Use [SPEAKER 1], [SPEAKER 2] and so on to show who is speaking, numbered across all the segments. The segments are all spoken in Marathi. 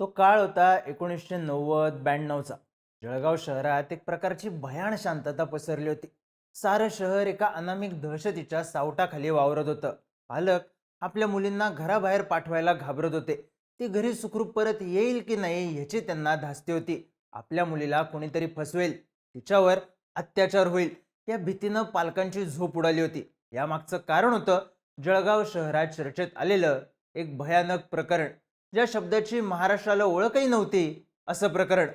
[SPEAKER 1] तो काळ होता एकोणीसशे नव्वद ब्याण्णवचा. जळगाव शहरात एक प्रकारची भयाण शांतता पसरली होती. सारं शहर एका अनामिक दहशतीच्या सावटाखाली वावरत होतं. पालक आपल्या मुलींना घराबाहेर पाठवायला घाबरत होते. ती घरी सुखरूप परत येईल की नाही ह्याची त्यांना धास्ती होती. आपल्या मुलीला कोणीतरी फसवेल तिच्यावर अत्याचार होईल या भीतीनं पालकांची झोप उडाली होती. यामागचं कारण होतं जळगाव शहरात चर्चेत आलेलं एक भयानक प्रकरण. ज्या शब्दाची महाराष्ट्राला ओळखही नव्हती असं प्रकरण.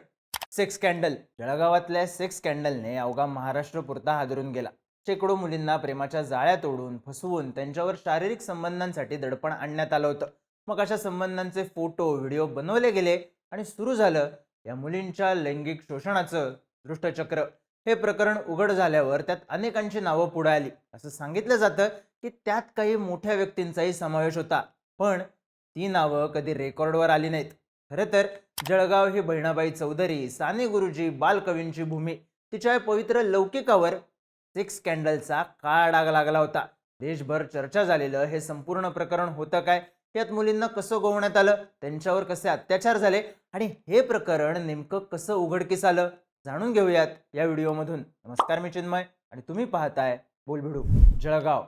[SPEAKER 1] Sex scandal. जळगावातल्या सेक्स स्कॅन्डलने अवघा महाराष्ट्र पुरता हादरून गेला. शेकडो मुलींना प्रेमाच्या जाळ्या तोडून फसवून त्यांच्यावर शारीरिक संबंधांसाठी दडपण आणण्यात आलं होतं. मग अशा संबंधांचे फोटो व्हिडिओ बनवले गेले आणि सुरू झालं या मुलींच्या लैंगिक शोषणाचं दृष्टचक्र. हे प्रकरण उघड झाल्यावर त्यात अनेकांची नावं पुढे आली. असं सांगितलं जातं की त्यात काही मोठ्या व्यक्तींचाही समावेश होता. पण ती नावं कधी रेकॉर्डवर आली नाहीत. खरं तर जळगाव ही बहिणाबाई चौधरी साने गुरुजी बालकवींची भूमी तिच्या पवित्र लौकिकावर सिक्स कॅन्डलचा काळ डाग लागला होता. देशभर चर्चा झालेलं हे संपूर्ण प्रकरण होतं काय? यात मुलींना कसं गोवण्यात आलं? त्यांच्यावर कसे अत्याचार झाले? आणि हे प्रकरण नेमकं कसं उघडकीस आलं? जाणून घेऊयात या व्हिडिओमधून. नमस्कार मी चिन्मय आणि तुम्ही पाहताय बोलभिडू जळगाव.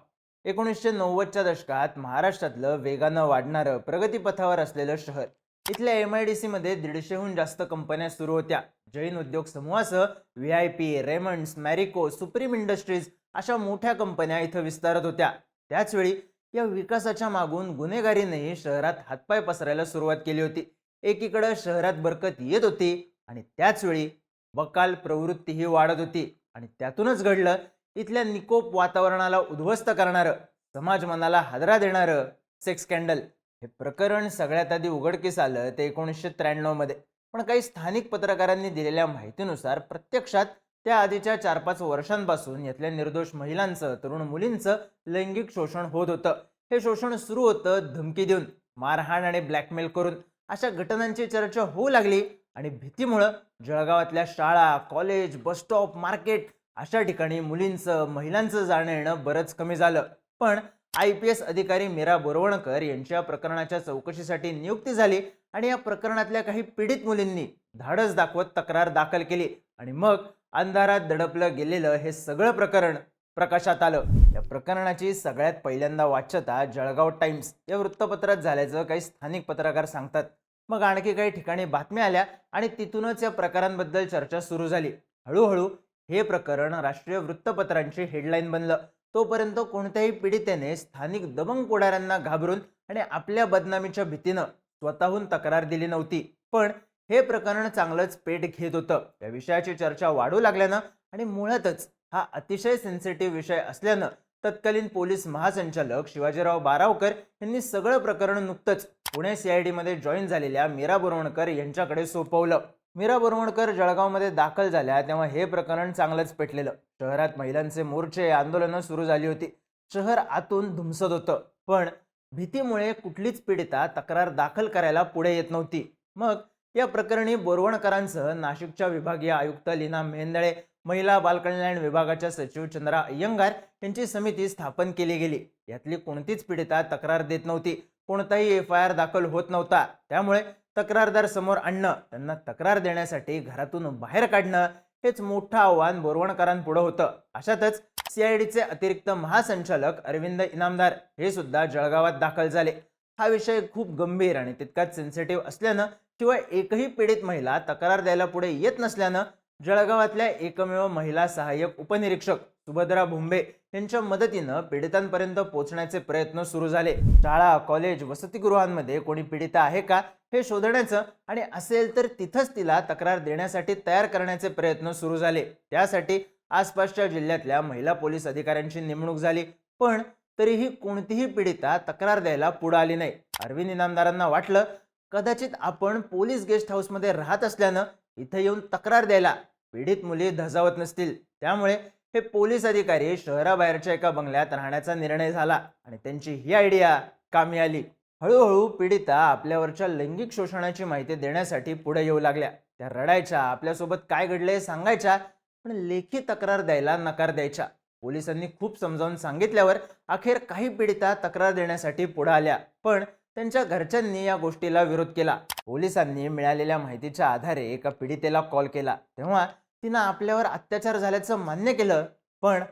[SPEAKER 1] एकोणीसशे नव्वदच्या दशकात महाराष्ट्रातलं वेगानं वाढणारं प्रगतीपथावर असलेलं शहर इथल्या एम आय डी सीमध्ये दीडशेहून जास्त कंपन्या सुरू होत्या. जैन उद्योग समूहासह V I P Raymonds Marico Supreme Industries अशा मोठ्या कंपन्या इथं विस्तारत होत्या. त्याचवेळी या विकासाच्या मागून गुन्हेगारीनेही शहरात हातपाय पसरायला सुरुवात केली होती. एकीकडं शहरात बरकत येत होती आणि त्याचवेळी बकाल प्रवृत्तीही वाढत होती आणि त्यातूनच घडलं इथल्या निकोप वातावरणाला उद्ध्वस्त करणारं समाज मनाला हादरा देणारं सेक्स स्कॅन्डल हे प्रकरण सगळ्यात आधी उघडकीस आलं ते एकोणीसशे त्र्याण्णवमध्ये पण काही स्थानिक पत्रकारांनी दिलेल्या माहितीनुसार प्रत्यक्षात त्या आधीच्या चार पाच वर्षांपासून यातल्या निर्दोष महिलांचं तरुण मुलींचं लैंगिक शोषण होत होतं. हे शोषण सुरू होतं धमकी देऊन मारहाण आणि ब्लॅकमेल करून. अशा घटनांची चर्चा होऊ लागली आणि भीतीमुळं जळगावातल्या शाळा कॉलेज बसस्टॉप मार्केट अशा ठिकाणी मुलींचं महिलांचं जाणं येणं बरंच कमी झालं. पण आय पी एस अधिकारी मीरा बोरवणकर यांच्या प्रकरणाच्या चौकशीसाठी नियुक्ती झाली आणि या प्रकरणातल्या काही पीडित मुलींनी धाडस दाखवत तक्रार दाखल केली आणि मग अंधारात दडपलं गेलेलं हे सगळं प्रकरण प्रकाशात आलं. या प्रकरणाची सगळ्यात पहिल्यांदा वाच्यता जळगाव टाइम्स या वृत्तपत्रात झाल्याचं काही स्थानिक पत्रकार सांगतात. मग आणखी काही ठिकाणी बातम्या आल्या आणि तिथूनच या प्रकारांबद्दल चर्चा सुरू झाली. हळूहळू हे प्रकरण राष्ट्रीय वृत्तपत्रांची हेडलाईन बनलं. तोपर्यंत कोणत्याही पीडितेने स्थानिक दबंग कोडाऱ्यांना घाबरून आणि आपल्या बदनामीच्या भीतीनं स्वतःहून तक्रार दिली नव्हती. पण हे प्रकरण चांगलंच पेट घेत होतं. या विषयाची चर्चा वाढू लागल्यानं आणि मुळातच हा अतिशय सेन्सिटिव्ह विषय असल्यानं तत्कालीन पोलीस महासंचालक शिवाजीराव बारावकर यांनी सगळं प्रकरण नुकतंच पुणे सीआयडीमध्ये जॉईन झालेल्या मीरा बोरवणकर यांच्याकडे सोपवलं. मीरा बोरवणकर जळगावमध्ये दाखल झाल्या तेव्हा हे प्रकरण चांगलंच पेटलेलं. शहरात महिलांचे मोर्चे आंदोलनं सुरू झाली होती. शहर आतून धुमसत होतं. पण भीतीमुळे कुठलीच पीडिता तक्रार दाखल करायला पुढे येत नव्हती. मग या प्रकरणी बोरवणकरांसह नाशिकच्या विभागीय आयुक्त लीना मेंदळे महिला बालकल्याण विभागाच्या सचिव चंद्रा अय्यंगार यांची समिती स्थापन केली गेली. यातली कोणतीच पीडिता तक्रार देत नव्हती. कोणताही एफ आय आर दाखल होत नव्हता. त्यामुळे तक्रारदार समोर आणणं त्यांना तक्रार देण्यासाठी घरातून बाहेर काढणं हेच मोठं आव्हान बोरवणकरांपुढं होतं. अशातच सीआयडीचे अतिरिक्त महासंचालक अरविंद इनामदार हे सुद्धा जळगावात दाखल झाले. हा विषय खूप गंभीर आणि तितकाच सेन्सिटिव्ह असल्यानं किंवा एकही पीडित महिला तक्रार द्यायला पुढे येत नसल्यानं जळगावातल्या एकमेव महिला सहाय्यक उपनिरीक्षक सुभद्रा भुंबे यांच्या मदतीनं पीडितांपर्यंत पोहोचण्याचे प्रयत्न सुरू झाले. शाळा कॉलेज वसतिगृहांमध्ये कोणी पीडिता आहे का हे शोधण्याचं आणि असेल तर तिथंच तिला तक्रार देण्यासाठी तयार करण्याचे प्रयत्न सुरू झाले. त्यासाठी आसपासच्या जिल्ह्यातल्या महिला पोलीस अधिकाऱ्यांची नेमणूक झाली. पण तरीही कोणतीही पीडिता तक्रार द्यायला पुढे आली नाही. अरविंद इनामदारांना वाटलं कदाचित आपण पोलीस गेस्ट हाऊसमध्ये राहत असल्यानं इथं येऊन तक्रार द्यायला पीडित मुली धजावत नसतील. त्यामुळे हे पोलीस अधिकारी शहराबाहेरच्या एका बंगल्यात राहण्याचा निर्णय झाला आणि त्यांची ही आयडिया कामी आली. हळूहळू पीडिता आपल्यावरच्या लैंगिक शोषणाची माहिती देण्यासाठी पुढे येऊ लागल्या. त्या रडायच्या आपल्यासोबत काय घडले सांगायच्या पण लेखी तक्रार द्यायला नकार द्यायच्या. पोलिसांनी खूप समजावून सांगितल्यावर अखेर काही पीडिता तक्रार देण्यासाठी पुढे आल्या पण त्यांच्या घरच्यांनी या गोष्टीला विरोध केला. पोलिसांनी मिळालेल्या माहितीच्या आधारे एका पीडितेला कॉल केला. तेव्हा तिनं आपल्यावर अत्याचार झाल्याचं मान्य केलं पण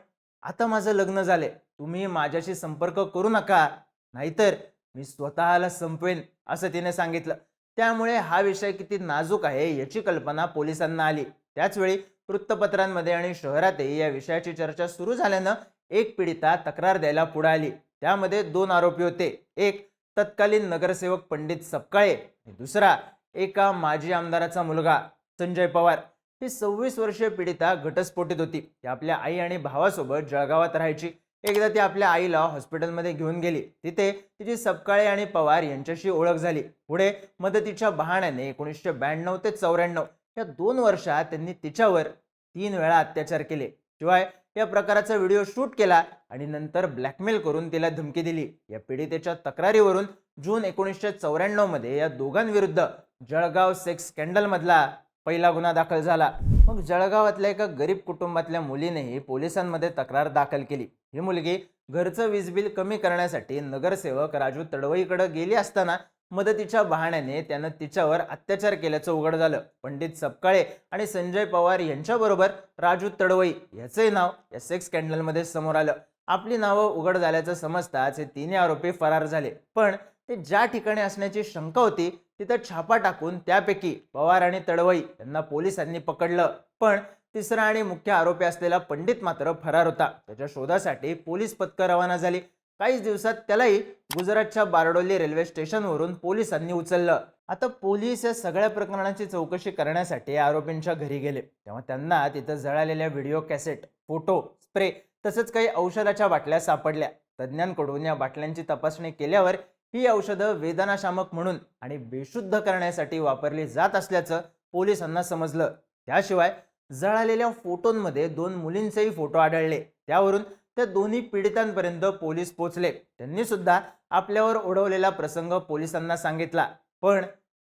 [SPEAKER 1] आता माझं लग्न झाले तुम्ही माझ्याशी संपर्क करू नका. नाहीतर मी स्वतःला संपवेन असं तिने सांगितलं. त्यामुळे हा विषय किती नाजूक आहे याची कल्पना पोलिसांना आली. त्याचवेळी वृत्तपत्रांमध्ये आणि शहरातही या विषयाची चर्चा सुरू झाल्यानं एक पीडिता तक्रार द्यायला पुढे आली. त्यामध्ये दोन आरोपी होते. एक तत्कालीन नगरसेवक पंडित सपकाळे दुसरा एका माजी आमदाराचा मुलगा संजय पवार. ही सव्वीस वर्षीय पीडिता घटस्फोटीत होती. ती आपल्या आई आणि भावासोबत जळगावात राहायची. एकदा ती आपल्या आईला हॉस्पिटलमध्ये घेऊन गेली. तिथे तिची सपकाळे आणि पवार यांच्याशी ओळख झाली. पुढे मदतीच्या बहाण्याने एकोणीसशे ब्याण्णव ते चौऱ्याण्णव या दोन वर्षात त्यांनी तिच्यावर तीन वेळा अत्याचार केले. शिवाय या प्रकाराचा व्हिडिओ शूट केला आणि नंतर ब्लॅकमेल करून तिला धमकी दिली. या पीडितेच्या तक्रारीवरून जून एकोणीसशे चौऱ्याण्णवमध्ये या दोघांविरुद्ध जळगाव सेक्स स्कॅन्डल मधला पहिला गुन्हा दाखल झाला. मग जळगावातल्या एका गरीब कुटुंबातल्या मुलीनेही पोलिसांमध्ये तक्रार दाखल केली. ही मुलगी घरचं वीज बिल कमी करण्यासाठी नगरसेवक राजू तडवईकडे गेली असताना मदतीच्या बहाण्याने त्यानं तिच्यावर अत्याचार केल्याचं उघड झालं. पंडित सपकाळे आणि संजय पवार यांच्याबरोबर राजू तडवई याचंही नाव या सेक्स स्कॅन्डलमध्ये समोर आलं. आपली नावं उघड झाल्याचं समजताच हे तिन्ही आरोपी फरार झाले. पण ते ज्या ठिकाणी असण्याची शंका होती तिथं छापा टाकून त्यापैकी पवार आणि तडवई यांना पोलिसांनी पकडलं. पण तिसरा आणि मुख्य आरोपी असलेला पंडित मात्र फरार होता. त्याच्या शोधासाठी पोलीस पथकं रवाना झाली. काहीच दिवसात त्यालाही गुजरातच्या बारडोली रेल्वे स्टेशनवरून पोलिसांनी उचललं. आता पोलीस या सगळ्या प्रकरणाची चौकशी करण्यासाठी आरोपींच्या घरी गेले. तेव्हा त्यांना तिथं जळालेल्या व्हिडिओ कॅसेट फोटो स्प्रे तसंच काही औषधाच्या बाटल्या सापडल्या. तज्ज्ञांकडून या बाटल्यांची तपासणी केल्यावर ही औषधं वेदनाशामक म्हणून आणि बेशुद्ध करण्यासाठी वापरली जात असल्याचं पोलिसांना समजलं. त्याशिवाय जळालेल्या फोटोंमध्ये दोन मुलींचेही फोटो आढळले. त्यावरून त्या दोन्ही पीडितांपर्यंत पोलीस पोचले त्यांनी सुद्धा आपल्यावर ओढवलेला प्रसंग पोलिसांना सांगितला. पण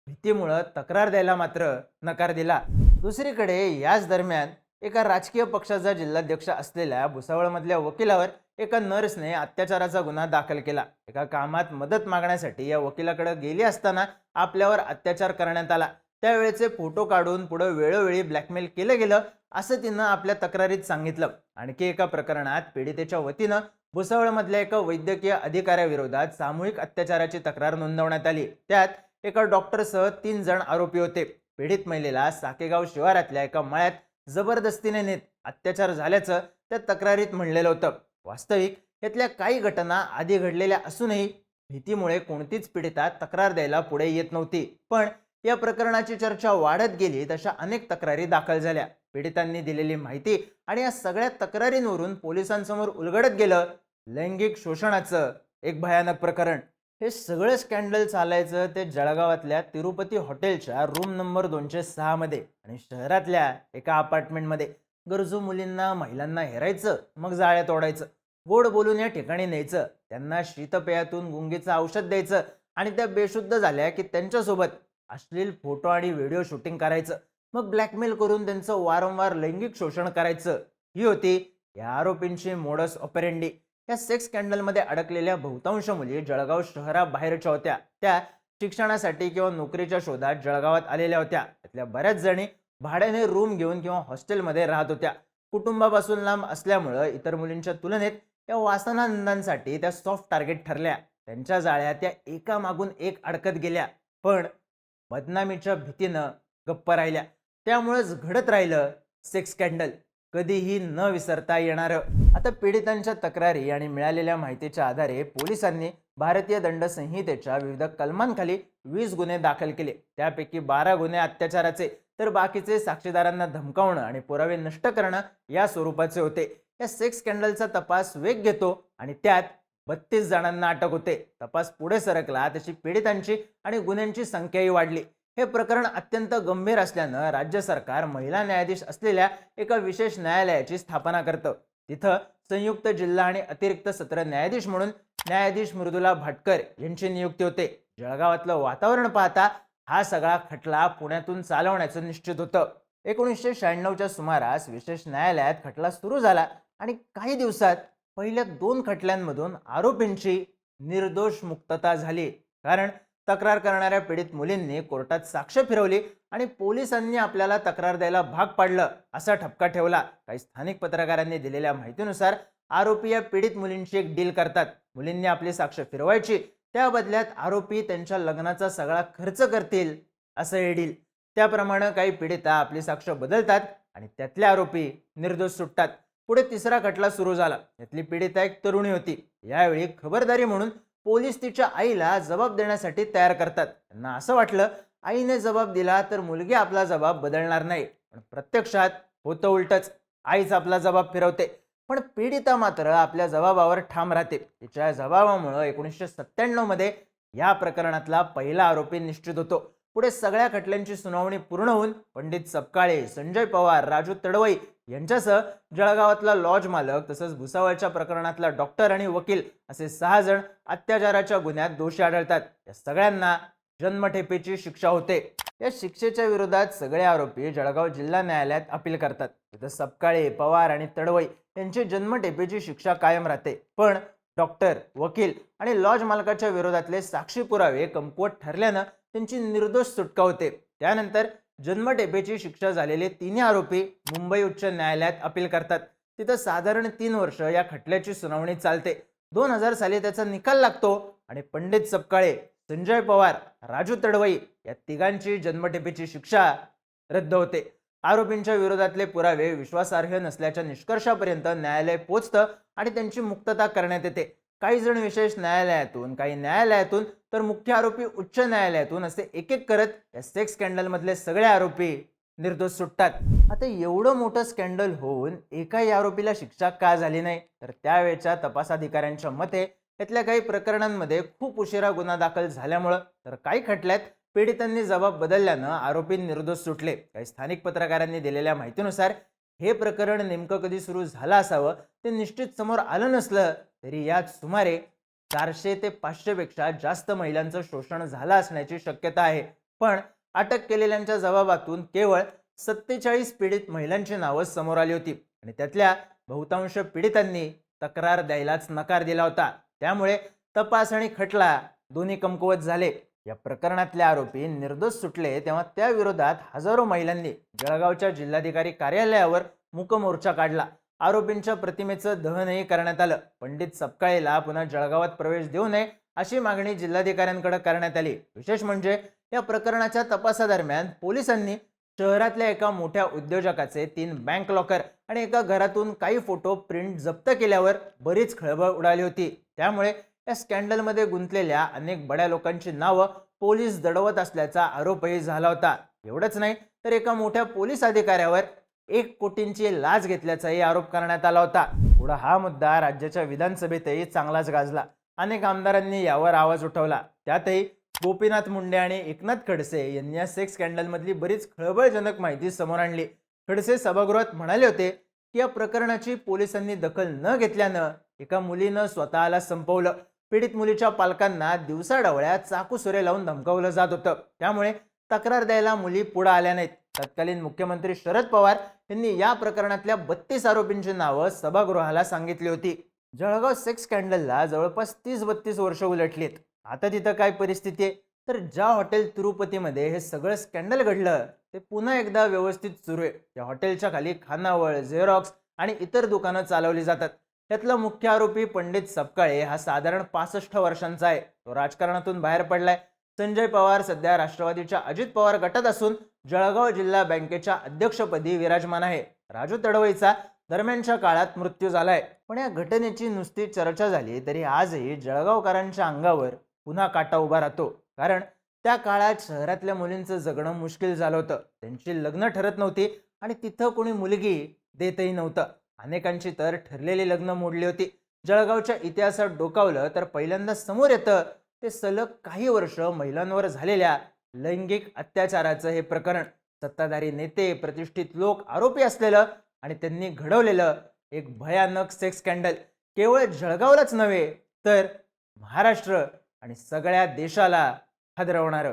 [SPEAKER 1] भीतीमुळं तक्रार द्यायला मात्र नकार दिला. दुसरीकडे याच दरम्यान एका राजकीय पक्षाचा जिल्हाध्यक्ष असलेल्या भुसावळमधल्या वकिलावर एका नर्सने अत्याचाराचा गुन्हा दाखल केला. एका कामात मदत मागण्यासाठी या वकिलाकडे गेली असताना आपल्यावर अत्याचार करण्यात आला. त्यावेळेचे फोटो काढून पुढे वेळोवेळी ब्लॅकमेल केलं गेलं असं तिनं आपल्या तक्रारीत सांगितलं. आणखी एका प्रकरणात पीडितेच्या वतीनं भुसावळमधल्या एका वैद्यकीय अधिकाऱ्याविरोधात सामूहिक अत्याचाराची तक्रार नोंदवण्यात आली. त्यात एका डॉक्टरसह तीन जण आरोपी होते. पीडित महिलेला साकेगाव शिवारातल्या एका मळ्यात जबरदस्तीने नेत अत्याचार झाल्याचं त्या तक्रारीत म्हणलेलं होतं. वास्तविक यातल्या काही घटना आधी घडलेल्या असूनही भीतीमुळे कोणतीच पीडिता तक्रार द्यायला पुढे येत नव्हती. पण या प्रकरणाची चर्चा वाढत गेली तशा अनेक तक्रारी दाखल झाल्या. पीडितांनी दिलेली माहिती आणि या सगळ्या तक्रारींवरून पोलिसांसमोर उलगडत गेलं लैंगिक शोषणाचं एक भयानक प्रकरण. हे सगळं स्कॅन्डल चालायचं ते जळगावातल्या तिरुपती हॉटेलच्या रूम नंबर दोनशे सहामध्ये आणि शहरातल्या एका अपार्टमेंटमध्ये. गरजू मुलींना महिलांना हेरायचं मग जाळ्या तोडायचं. गोड बोलून या ठिकाणी न्यायचं. त्यांना शीतपेयातून गुंगीचं औषध द्यायचं आणि त्या बेशुद्ध झाल्या की त्यांच्यासोबत अश्लील फोटो आणि व्हिडिओ शूटिंग करायचं. मग ब्लॅकमेल करून त्यांचं वारंवार लैंगिक शोषण करायचं. ही होती या आरोपींची मोडस ऑपरेंडी या सेक्स स्कॅन्डलमध्ये अडकलेल्या बहुतांश मुली जळगाव शहराबाहेरच्या होत्या. त्या शिक्षणासाठी किंवा नोकरीच्या शोधात जळगावात आलेल्या होत्या. त्यातल्या बऱ्याच जणी भाड्याने रूम घेऊन किंवा हॉस्टेलमध्ये राहत होत्या. कुटुंबापासून लांब असल्यामुळं इतर मुलींच्या तुलनेत त्या वासनानंदांसाठी त्या सॉफ्ट टार्गेट ठरल्या. त्यांच्या जाळ्या त्या एकामागून एक अडकत गेल्या. पण बदनामीच्या भीतीनं गप्प राहिल्या. त्यामुळेच घडत राहिलं सेक्स स्कॅन्डल कधीही न विसरता येणारं. आता पीडितांच्या तक्रारी आणि मिळालेल्या माहितीच्या आधारे पोलिसांनी भारतीय दंड संहितेच्या विविध कलमांखाली वीस गुन्हे दाखल केले. त्यापैकी बारा गुन्हे अत्याचाराचे. तर बाकीचे साक्षीदारांना धमकावणं आणि पुरावे नष्ट करणं या स्वरूपाचे होते. या सेक्स स्कॅन्डलचा तपास वेग घेतो आणि त्यात बत्तीस जणांना अटक होते. तपास पुढे सरकला तशी पीडितांची आणि गुन्ह्यांची संख्याही वाढली. हे प्रकरण अत्यंत गंभीर असल्यानं राज्य सरकार महिला न्यायाधीश असलेल्या एका विशेष न्यायालयाची स्थापना करतं. तिथं संयुक्त जिल्हा आणि अतिरिक्त सत्र न्यायाधीश म्हणून न्यायाधीश मृदुला भाटकर यांची नियुक्ती होते. जळगावातलं वातावरण पाहता हा सगळा खटला पुण्यातून चालवण्याचं निश्चित होतं. एकोणीसशे शहाण्णवच्या सुमारास विशेष न्यायालयात खटला सुरू झाला. आणि काही दिवसात पहिल्या दोन खटल्यांमधून आरोपींची निर्दोष मुक्तता झाली. कारण तक्रार करणाऱ्या पीडित मुलींनी कोर्टात साक्ष फिरवली आणि पोलिसांनी आपल्याला तक्रार द्यायला भाग पाडलं असा ठपका ठेवला. काही स्थानिक पत्रकारांनी दिलेल्या माहितीनुसार आरोपी या पीडित मुलींची एक डील करतात. मुलींनी आपली साक्ष फिरवायची त्या बदल्यात आरोपी त्यांच्या लग्नाचा सगळा खर्च करतील असं हे डील. त्याप्रमाणे काही पीडिता आपली साक्ष बदलतात आणि त्यातले आरोपी निर्दोष सुटतात. पुढे तिसरा खटला सुरू झाला. यातली पीडिता एक तरुणी होती. यावेळी खबरदारी म्हणून पोलीस तिच्या आईला जबाब देण्यासाठी तयार करतात. त्यांना असं वाटलं आईने जबाब दिला तर मुलगी आपला जबाब बदलणार नाही. पण प्रत्यक्षात होतं उलटच. आईच आपला जबाब फिरवते. पण पीडिता मात्र आपल्या जबाबावर ठाम राहते. तिच्या जबाबामुळं एकोणीसशे सत्त्याण्णवमध्ये या प्रकरणातला पहिला आरोपी निश्चित होतो. पुढे सगळ्या खटल्यांची सुनावणी पूर्ण होऊन पंडित सपकाळे संजय पवार राजू तडवई यांच्यासह जळगावातला लॉज मालक तसंच भुसावळच्या प्रकरणातला डॉक्टर आणि वकील असे सहा जण अत्याचाराच्या गुन्ह्यात दोषी आढळतात. या सगळ्यांना जन्मठेपेची शिक्षा होते. या शिक्षेच्या विरोधात सगळे आरोपी जळगाव जिल्हा न्यायालयात अपील करतात. तिथं सपकाळे पवार आणि तडवई यांची जन्मठेपेची शिक्षा कायम राहते. पण डॉक्टर वकील आणि लॉज मालकाच्या विरोधातले साक्षी पुरावे कमकुवत ठरल्यानं त्यांची निर्दोष सुटका होते. त्यानंतर जन्मठेपेची शिक्षा झालेले तिन्ही आरोपी मुंबई उच्च न्यायालयात अपील करतात. तिथं साधारण तीन वर्ष या खटल्याची सुनावणी चालते. दोन हजार साली त्याचा निकाल लागतो आणि पंडित सपकाळे संजय पवार राजू तडवई या तिघांची जन्मठेपेची शिक्षा रद्द होते. आरोपींच्या विरोधातले पुरावे विश्वासार्ह नसल्याच्या निष्कर्षापर्यंत न्यायालय पोचतं आणि त्यांची मुक्तता करण्यात येते. काही जण विशेष न्यायालयातून काही न्यायालयातून तर मुख्य आरोपी उच्च न्यायालयातून असे एक एक करत या सेक्स स्कॅन्डलमधले सगळे आरोपी निर्दोष सुटतात. आता एवढं मोठं स्कॅन्डल होऊन एकाही आरोपीला शिक्षा का झाली नाही? तर त्यावेळच्या तपासाधिकाऱ्यांच्या मते यातल्या काही प्रकरणांमध्ये खूप उशिरा गुन्हा दाखल झाल्यामुळं तर काही खटल्यात पीडितांनी जबाब बदलल्यानं आरोपी निर्दोष सुटले. काही स्थानिक पत्रकारांनी दिलेल्या माहितीनुसार हे प्रकरण नेमकं कधी सुरू झालं असावं ते निश्चित समोर आलं नसलं तरी यात सुमारे चारशे ते पाचशेपेक्षा जास्त महिलांचं शोषण झालं असण्याची शक्यता आहे. पण अटक केलेल्यांच्या जबाबातून केवळ सत्तेचाळीस पीडित महिलांची नावं समोर आली होती आणि त्यातल्या बहुतांश पीडितांनी तक्रार द्यायलाच नकार दिला होता. त्यामुळे तपास आणि खटला दोन्ही कमकुवत झाले. या प्रकरणातले आरोपी निर्दोष सुटले तेव्हा त्या विरोधात हजारो महिलांनी जळगावच्या जिल्हाधिकारी कार्यालयावर मुकमोर्चा काढला. आरोपींच्या प्रतिमेचं दहनही करण्यात आलं. पंडित सपकाळेला पुन्हा जळगावात प्रवेश देऊ नये अशी मागणी जिल्हाधिकाऱ्यांकडे करण्यात आली. विशेष म्हणजे या प्रकरणाच्या तपासादरम्यान पोलिसांनी शहरातल्या एका मोठ्या उद्योजकाचे तीन बँक लॉकर आणि एका घरातून काही फोटो प्रिंट जप्त केल्यावर बरीच खळबळ उडाली होती. त्यामुळे या स्कॅन्डलमध्ये गुंतलेल्या अनेक बड्या लोकांची नावं पोलीस दडवत असल्याचा आरोपही झाला होता. एवढंच नाही तर एका मोठ्या पोलीस अधिकाऱ्यावर एक कोटींची लाच घेतल्याचाही आरोप करण्यात आला होता. पुढं हा मुद्दा राज्याच्या विधानसभेतही चांगलाच गाजला. अनेक आमदारांनी यावर आवाज उठवला. त्यातही गोपीनाथ मुंडे आणि एकनाथ खडसे यांनी या सेक्स स्कॅन्डलमधली बरीच खळबळजनक माहिती समोर आणली. खडसे सभागृहात म्हणाले होते की या प्रकरणाची पोलिसांनी दखल न घेतल्यानं एका मुलीनं स्वतःला संपवलं. पीडित मुलीच्या पालकांना दिवसाढवळ्या चाकू सुरे लावून धमकावलं जात होतं. त्यामुळे तक्रार द्यायला मुली पुढे आल्या नाहीत. तत्कालीन मुख्यमंत्री शरद पवार यांनी या प्रकरणातल्या बत्तीस आरोपींची नावं सभागृहाला सांगितली होती. जळगाव सेक्स स्कॅन्डलला जवळपास तीस बत्तीस वर्ष उलटलीत. आता तिथं काय परिस्थिती आहे? तर ज्या हॉटेल तिरुपतीमध्ये हे सगळं स्कॅन्डल घडलं ते पुन्हा एकदा व्यवस्थित सुरू आहे. त्या हॉटेलच्या खाली खानावळ झेरॉक्स आणि इतर दुकानं चालवली जातात. त्यातला मुख्य आरोपी पंडित सपकाळे हा साधारण पासष्ट वर्षांचा आहे. तो राजकारणातून बाहेर पडलाय. संजय पवार सध्या राष्ट्रवादीच्या अजित पवार गटात असून जळगाव जिल्हा बँकेच्या अध्यक्षपदी विराजमान आहे. राजू तडवईचा दरम्यानच्या काळात मृत्यू झालाय. पण या घटनेची नुसती चर्चा झाली तरी आजही जळगावकरांच्या अंगावर पुन्हा काटा उभा राहतो. कारण त्या काळात शहरातल्या मुलींचं जगणं मुश्किल झालं होतं. त्यांची लग्न ठरत नव्हती आणि तिथं कोणी मुलगी देतही नव्हतं. अनेकांची तर ठरलेली लग्न मोडली होती. जळगावच्या इतिहासात डोकावलं तर पहिल्यांदा समोर येतं. ते सलग काही वर्ष महिलांवर झालेल्या लैंगिक अत्याचाराचं हे प्रकरण. सत्ताधारी नेते प्रतिष्ठित लोक आरोपी असलेलं आणि त्यांनी घडवलेलं एक भयानक सेक्स स्कॅन्डल केवळ जळगावलाच नव्हे तर महाराष्ट्र आणि सगळ्या देशाला हादरवणारं.